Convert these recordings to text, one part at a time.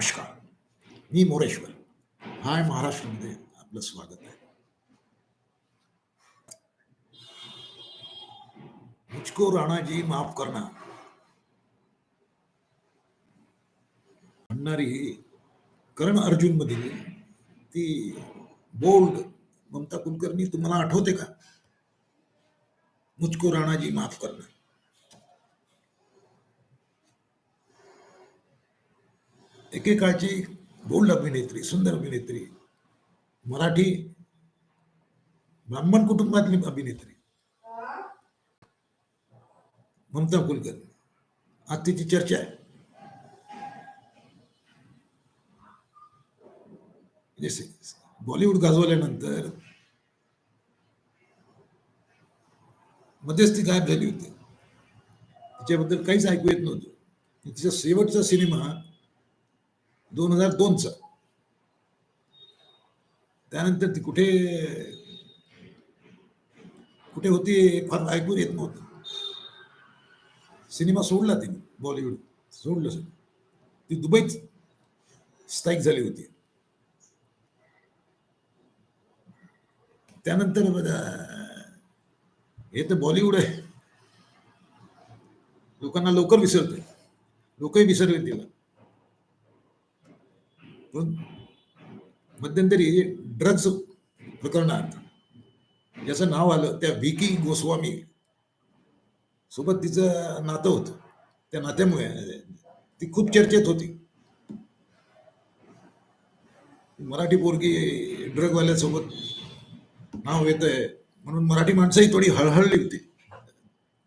नमस्कार. मी मोरेश्वर. हाय महाराष्ट्रामध्ये आपलं स्वागत आहे. मुझको राणा जी माफ़ करना. म्हणणारी करण अर्जुन मधील ती बोल्ड ममता कुलकर्णी तुम्हाला आठवते का? मुझको राणा जी माफ़ करना. एकेकाळची बोल्ड अभिनेत्री सुंदर अभिनेत्री मराठी ब्राह्मण कुटुंबातली अभिनेत्री. ममता कुलकर्णी. आज तिची चर्चा आहे. म्हणजे जसे बॉलिवूड गाजवल्यानंतर मध्येच ती गायब झाली होती. तिच्याबद्दल काहीच ऐकू येत नव्हतं. तिचा शेवटचा सिनेमा दोन हजार दोनचा. त्यानंतर ती कुठे कुठे होती फार ऐकून येत नव्हतं. सिनेमा सोडला तिने बॉलिवूड सोडलं सगळं. ती दुबईत स्थायिक झाली होती. त्यानंतर हे तर बॉलिवूड आहे. लोकांना लवकर विसरतोय. लोकही विसरले तिला. मध्यंतरी ड्रग्ज प्रकरणात ज्याचं नाव आलं त्या विकी गोस्वामी सोबत तिचं नातं होतं. त्या नात्यामुळे ती खूप चर्चेत होती. मराठी पोरगी ड्रगवाल्यासोबत नाव येत आहे म्हणून मराठी माणसंही थोडी हळहळली होती.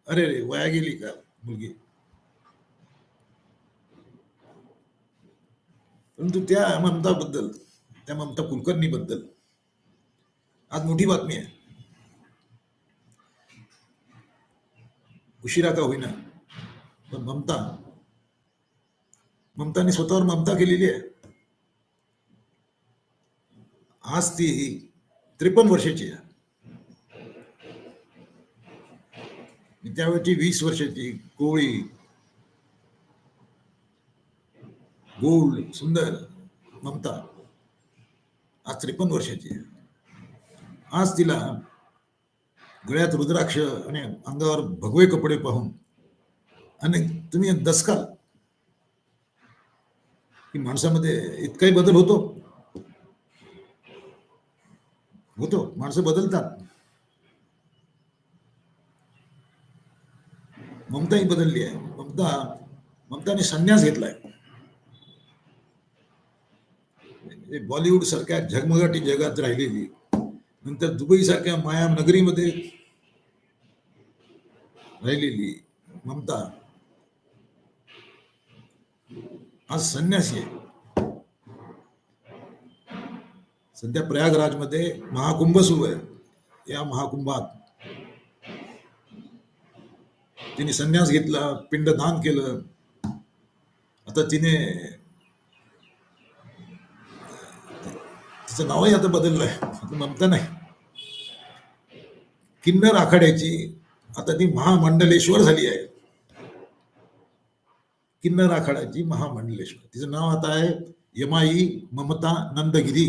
अरे रे वया गेली का मुलगी? परंतु त्या ममताबद्दल त्या ममता कुलकर्णी बद्दल आज मोठी बातमी आहे. उशिरा का होईना पण ममता ममताने स्वतःवर ममता केलेली आहे. आज ती त्रेपन्न वर्षाची आहे. त्यावेळची वीस वर्षाची कोळी गोल सुंदर ममता. आज त्रेपन्न वर्षाची आज तिला गळ्यात रुद्राक्ष आणि अंगावर भगवे कपडे पाहून आणि तुम्ही दसकाल की माणसामध्ये इतकाही बदल होतो. होतो माणसं बदलतात. ममताही बदलली आहे. ममता ममताने संन्यास घेतलाय म्हणजे बॉलिवूड सारख्या झगमगाटी जगात राहिलेली. नंतर दुबई सारख्या माया नगरीमध्ये राहिलेली ममता. आज संन्यासी आहे. सध्या प्रयागराजमध्ये महाकुंभ सुरू आहे. या महाकुंभात तिने संन्यास घेतला पिंडदान केलं. आता तिने तिचं नावही आता बदललंय. आता ममता नाही. किन्नर आखाड्याची आता ती महामंडलेश्वर झाली आहे. किन्नर आखाड्याची महामंडलेश्वर. तिचं नाव आता आहे यमाई ममता नंदगिरी.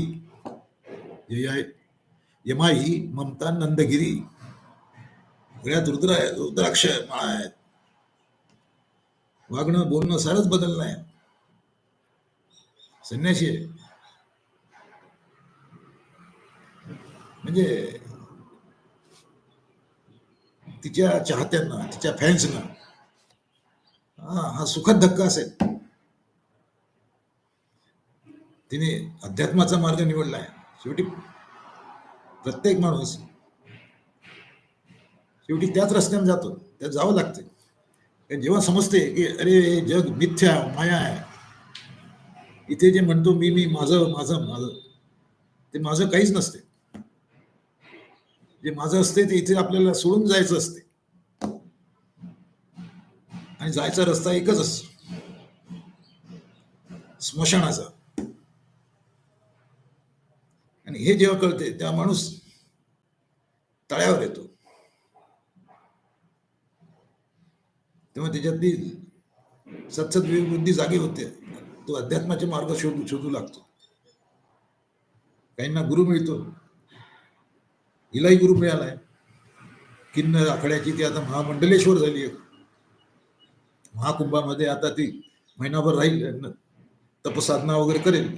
हे यमाई ममता नंदगिरी. सगळ्यात रुद्र आहे रुद्राक्ष माळा आहेत वागणं बोलणं सारच बदललं आहे संन्याशी आहे. म्हणजे तिच्या चाहत्यांना तिच्या फॅन्सना हा हा सुखद धक्का असेल. तिने अध्यात्माचा मार्ग निवडला आहे शेवटी प्रत्येक माणूस शेवटी त्याच रस्त्याने जातो. त्यात जावं लागते. कारण जेव्हा समजते की अरे हे जग मिथ्या माया आहे. इथे जे म्हणतो मी मी माझं माझं माझं. ते माझं काहीच नसते. जे माझं असते ते इथे आपल्याला सोडून जायचं असते. आणि जायचा रस्ता एकच असतो. स्मशानाचा. आणि हे जेव्हा कळते तेव्हा माणूस तळ्यावर येतो. तेव्हा त्याच्यातली सतसत बुद्धी जागी होते. तो अध्यात्माचे मार्ग शोधू शोधू लागतो. काहींना गुरु मिळतो. हिलाही गुरु मिळालाय किन्न आखड्याची ती आता महामंडलेश्वर झाली आहे. महाकुंभामध्ये आता ती महिनाभर राहील तपसाधना वगैरे करेल.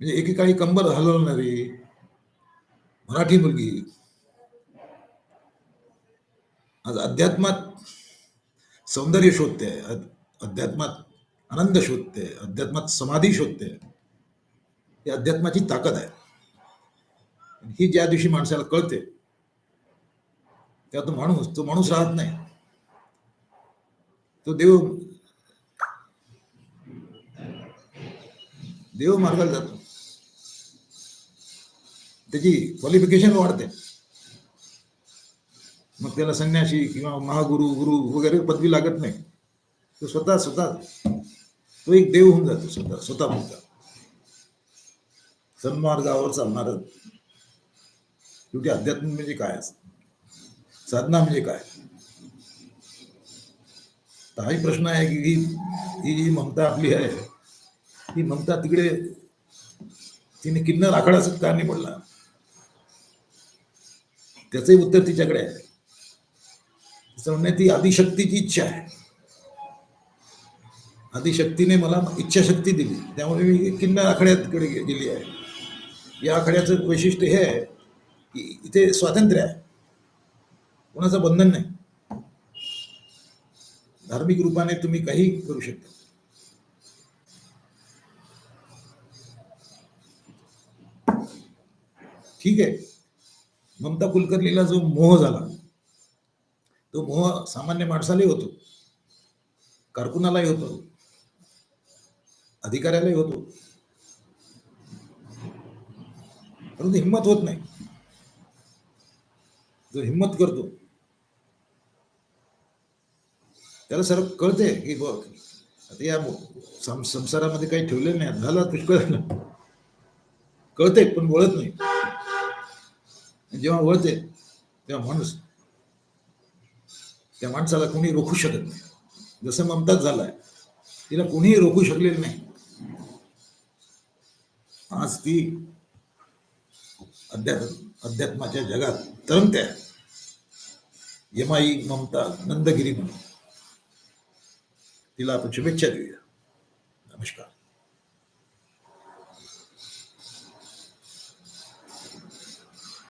म्हणजे एकेकाळी कंबर हलवणारी मराठी मुलगी. आज अध्यात्मात सौंदर्य शोधते अध्यात्मात आनंद शोधते अध्यात्मात समाधी शोधते. ही अध्यात्माची ताकद आहे. ही ज्या दिवशी माणसाला कळते तेव्हा तो माणूस तो माणूस राहत नाही. तो देव देव मार्गाला जातो. त्याची क्वालिफिकेशन वाढते. मग त्याला संन्यासी किंवा महागुरु गुरु वगैरे पदवी लागत नाही. तो स्वतः स्वतः तो एक देव होऊन जातो स्वतः स्वतः पुरता सन्मार्गावर चालणार शेवटी अध्यात्म म्हणजे काय असतं साधना म्हणजे काय? तर हाही प्रश्न आहे की ही ही जी ममता आपली आहे ही ममता तिकडे तिने किन्नर आखाडाच का नाही पडला. त्याचंही उत्तर तिच्याकडे आहे. तिचं म्हणणं ती आदिशक्तीची इच्छा आहे. आदिशक्तीने मला इच्छाशक्ती दिली. त्यामुळे मी किन्नर आखाड्याकडे गेली आहे. या आखाड्याचं वैशिष्ट्य हे आहे की इथे स्वातंत्र्य आहे. कोणाचं बंधन नाही. धार्मिक रूपाने तुम्ही काही करू शकता. ठीक आहे. ममता कुलकर्णीला जो मोह झाला तो मोह सामान्य माणसालाही होतो. कारकुनालाही होतो. अधिकाऱ्यालाही होतो. परंतु हिंमत होत नाही. जो हिंमत करतो त्याला सर्व कळते की बघ आता या सं- संसारामध्ये काही ठेवलेलं नाही. झालं पुष्कळ झालं. कळते पण वळत नाही. जेव्हा वळते तेव्हा माणूस त्या माणसाला कोणी रोखू शकत नाही. जसं ममताज झालाय तिला कोणीही रोखू शकलेलं नाही. आज ती अध्यात्म अध्यात्माच्या जगात तरंगत्या यमाई ममता नंदगिरी म्हणून. तिला आपण शुभेच्छा देऊया. नमस्कार.